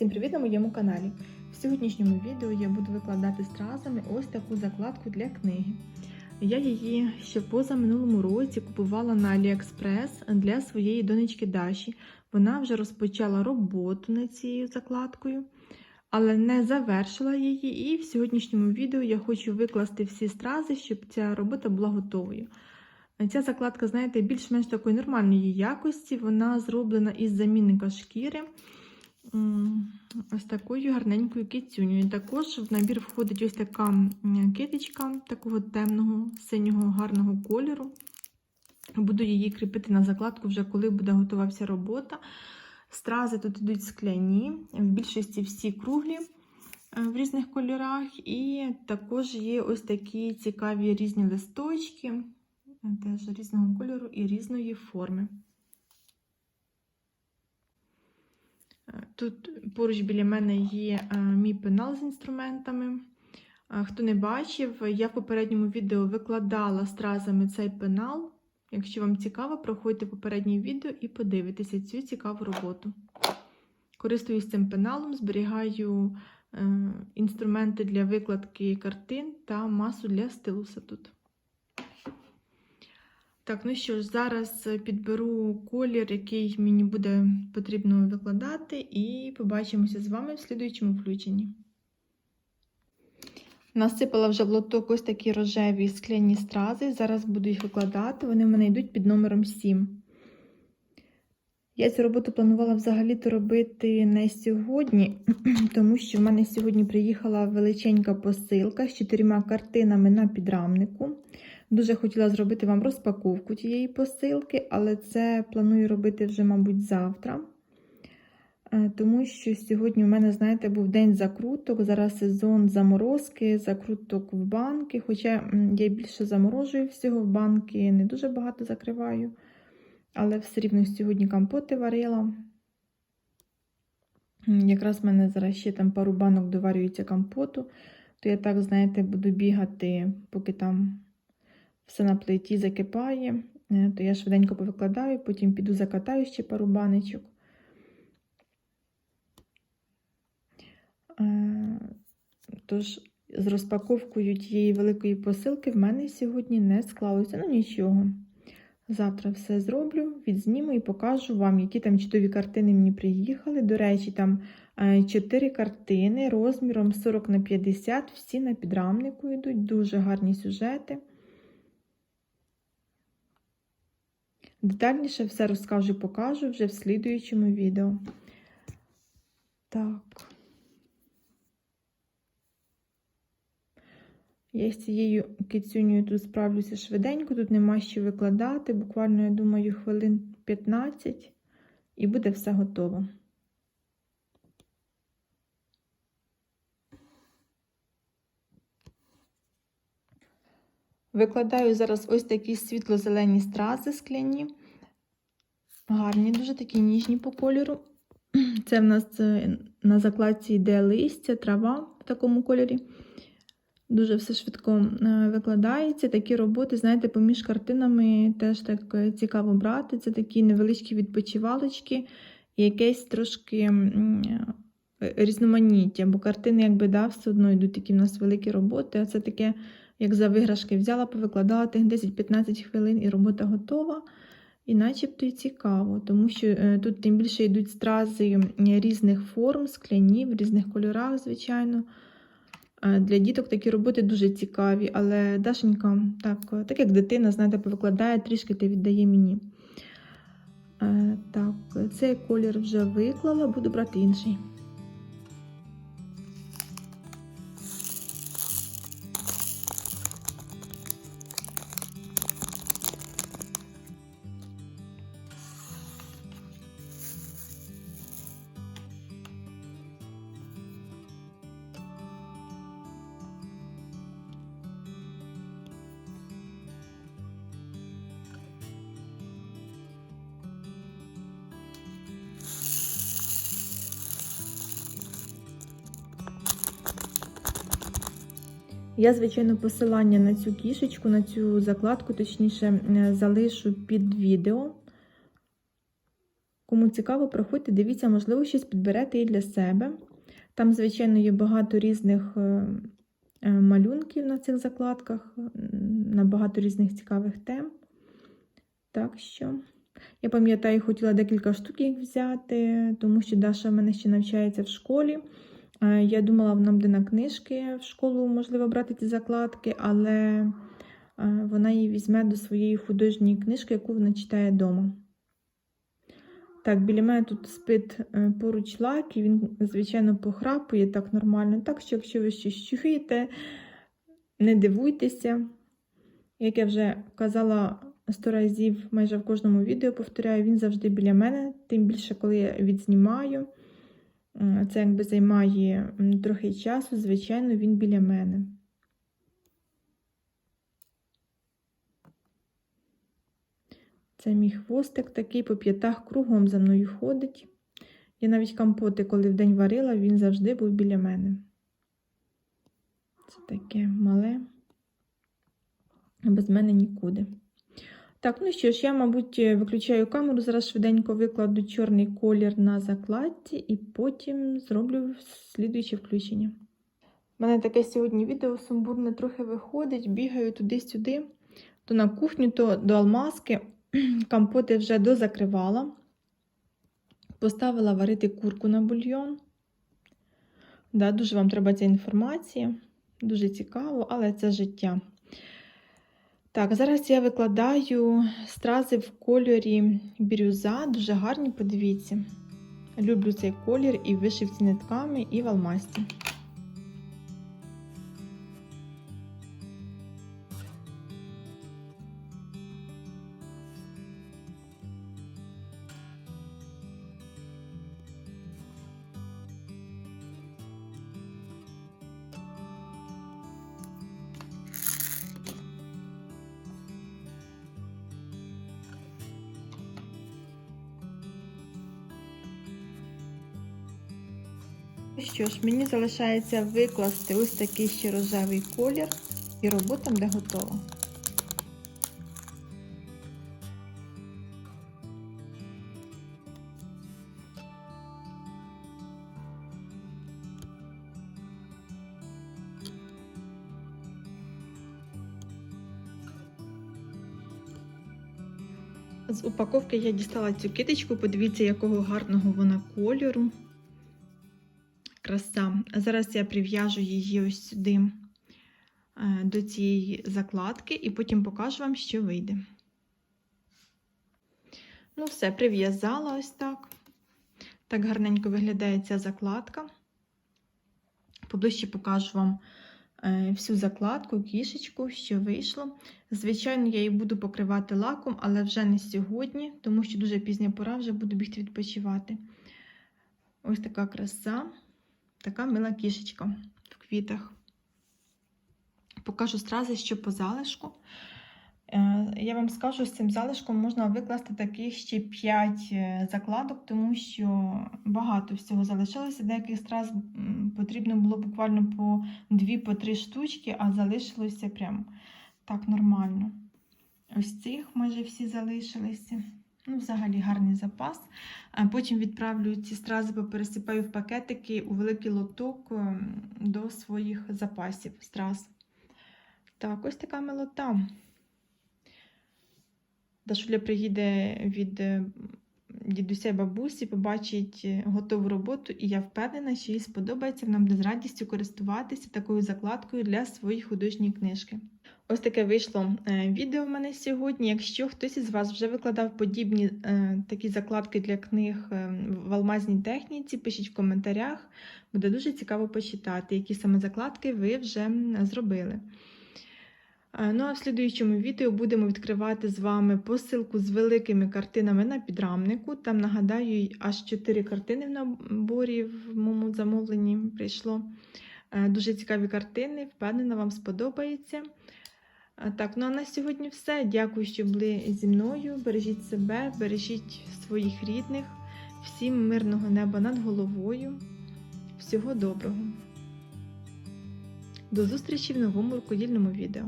Всім привіт на моєму каналі. В сьогоднішньому відео я буду викладати стразами ось таку закладку для книги. Я її ще поза минулому році купувала на AliExpress для своєї донечки Даші. Вона вже розпочала роботу над цією закладкою, але не завершила її. І в сьогоднішньому відео я хочу викласти всі стрази, щоб ця робота була готовою. Ця закладка, знаєте, більш-менш такої нормальної якості. Вона зроблена із замінника шкіри. Ось такою гарненькою кицюнею. Також в набір входить ось така китичка такого темного, синього, гарного кольору. Буду її кріпити на закладку вже коли буде готова вся робота. Стрази тут йдуть скляні, в більшості всі круглі е, в різних кольорах. І також є ось такі цікаві різні листочки, е, теж різного кольору і різної форми. Тут поруч біля мене є е, мій пенал з інструментами. Е, Хто не бачив, я в попередньому відео викладала стразами цей пенал. Якщо вам цікаво, проходьте попереднє відео і подивитеся цю цікаву роботу. Користуюсь цим пеналом, зберігаю е, інструменти для викладки картин та масу для стилуса тут. Так, ну що ж, зараз підберу колір, який мені буде потрібно викладати, і побачимося з вами в слідуючому включенні. Насипала вже в лоток ось такі рожеві скляні стрази. Зараз буду їх викладати. Вони в мене йдуть під номером 7. Я цю роботу планувала взагалі-то робити не сьогодні, тому що в мене сьогодні приїхала величенька посилка з чотирма картинами на підрамнику. Дуже хотіла зробити вам розпаковку тієї посилки, але це планую робити вже, мабуть, завтра. Е, Тому що сьогодні у мене, знаєте, був день закруток. Зараз сезон заморозки, закруток в банки. Хоча я більше заморожую всього в банки, не дуже багато закриваю. Але все рівно сьогодні компоти варила. Якраз в мене зараз ще там пару банок доварюється компоту, то я так, знаєте, буду бігати, поки там все на плиті закипає, е, то я швиденько повикладаю, потім піду закатаю ще пару баночок. Е, Тож, з розпаковкою тієї великої посилки в мене сьогодні не склалося. Ну нічого. Завтра все зроблю, відзніму і покажу вам, які там чудові картини мені приїхали. До речі, там 4 картини розміром 40 на 50, всі на підрамнику йдуть, дуже гарні сюжети. Детальніше все розкажу і покажу вже в слідуючому відео. Так. Я з цією кицюнею тут справлюся швиденько, тут нема що викладати. Буквально, я думаю, хвилин 15 і буде все готово. Викладаю зараз ось такі світло-зелені стрази скляні. Гарні, дуже такі ніжні по кольору. Це в нас е, на закладці йде листя, трава в такому кольорі. Дуже все швидко е, викладається. Такі роботи, знаєте, поміж картинами теж так е, цікаво брати. Це такі невеличкі відпочивалочки якесь трошки е, різноманіття, бо картини, якби да, все одно йдуть такі в нас великі роботи, а це таке, як за виграшки, взяла, повикладала тих 10-15 хвилин і робота готова. І начебто і цікаво, тому що тут тим більше йдуть стрази різних форм, скляні, в різних кольорах, звичайно. Для діток такі роботи дуже цікаві, але Дашенька, так, так як дитина, знаєте, повикладає, трішки ти віддає мені. Е, Так, цей колір вже виклала, буду брати інший. Я, звичайно, посилання на цю кішечку, на цю закладку, точніше, е, залишу під відео. Кому цікаво, проходьте, дивіться, можливо, щось підберете і для себе. Там, звичайно, є багато різних е, е, малюнків на цих закладках, на багато різних цікавих тем. Так що, я пам'ятаю, хотіла декілька штук їх взяти, тому що Даша в мене ще навчається в школі. Е, Я думала, нам буде на книжки в школу можливо брати ці закладки, але е, вона її візьме до своєї художньої книжки, яку вона читає вдома. Так, біля мене тут спить е, поруч лак, і він, звичайно, похрапує так нормально. Так що, якщо ви щось чуєте, не дивуйтеся. Як я вже казала сто разів, майже в кожному відео повторяю, він завжди біля мене, тим більше, коли я відзнімаю. М, Це якби займає трохи часу, звичайно, він біля мене. Це мій хвостик такий по п'ятах кругом за мною ходить. Я навіть компоти, коли вдень варила, він завжди був біля мене. Це таке мале, без мене нікуди. Так, ну що ж, я, мабуть, виключаю камеру, зараз швиденько викладу чорний колір на закладці і потім зроблю слідуюче включення. У мене таке сьогодні відео сумбурне трохи виходить, бігаю туди-сюди, то на кухню, то до алмазки. Компоти вже дозакривала. Поставила варити курку на бульйон. Да, дуже вам треба ця інформація. Дуже цікаво, але це життя. Так, зараз я викладаю стрази в кольорі бірюза. Дуже гарні, подивіться. Люблю цей колір і вишивці нитками, і в алмасті. Що ж, мені залишається викласти ось такий ще рожевий колір, і робота буде готова. З упаковки я дістала цю китичку, подивіться, якого гарного вона кольору краса. Зараз я прив'яжу її ось сюди е, до цієї закладки, і потім покажу вам, що вийде. Ну, все, прив'язала ось так. Так гарненько виглядає ця закладка. Поближче покажу вам е, всю закладку, кішечку, що вийшло. Звичайно, я її буду покривати лаком, але вже не сьогодні, тому що дуже пізня пора, вже буду бігти відпочивати. Ось така краса. Така мила кішечка в квітах. Покажу стрази, що по залишку. Е, Я вам скажу, з цим залишком можна викласти таких ще 5 закладок, тому що багато всього залишилося. Деяких страз потрібно було буквально по 2-3 штучки, а залишилося прям так нормально. Ось цих майже всі залишилися. Ну, взагалі гарний запас. Потім відправлю ці стрази, попересипаю в пакетики у великий лоток ем, до своїх запасів страз. Так, ось така милота. Дашуля приїде від е, дідуся бабусі, побачить е, готову роботу, і я впевнена, що їй сподобається, вона буде з радістю користуватися такою закладкою для своєї художньої книжки. Ось таке вийшло е, відео в мене сьогодні. Якщо хтось із вас вже викладав подібні е, такі закладки для книг е, в алмазній техніці, пишіть в коментарях. Буде дуже цікаво почитати, які саме закладки ви вже зробили. Ну а в слідуючому відео будемо відкривати з вами посилку з великими картинами на підрамнику. Там, нагадаю, аж 4 картини в наборі в моєму замовленні прийшло. Дуже цікаві картини, впевнена, вам сподобається. А Так, ну а на сьогодні все. Дякую, що були зі мною. Бережіть себе, бережіть своїх рідних, всім мирного неба над головою. Всього доброго. До зустрічі в новому рукодільному відео.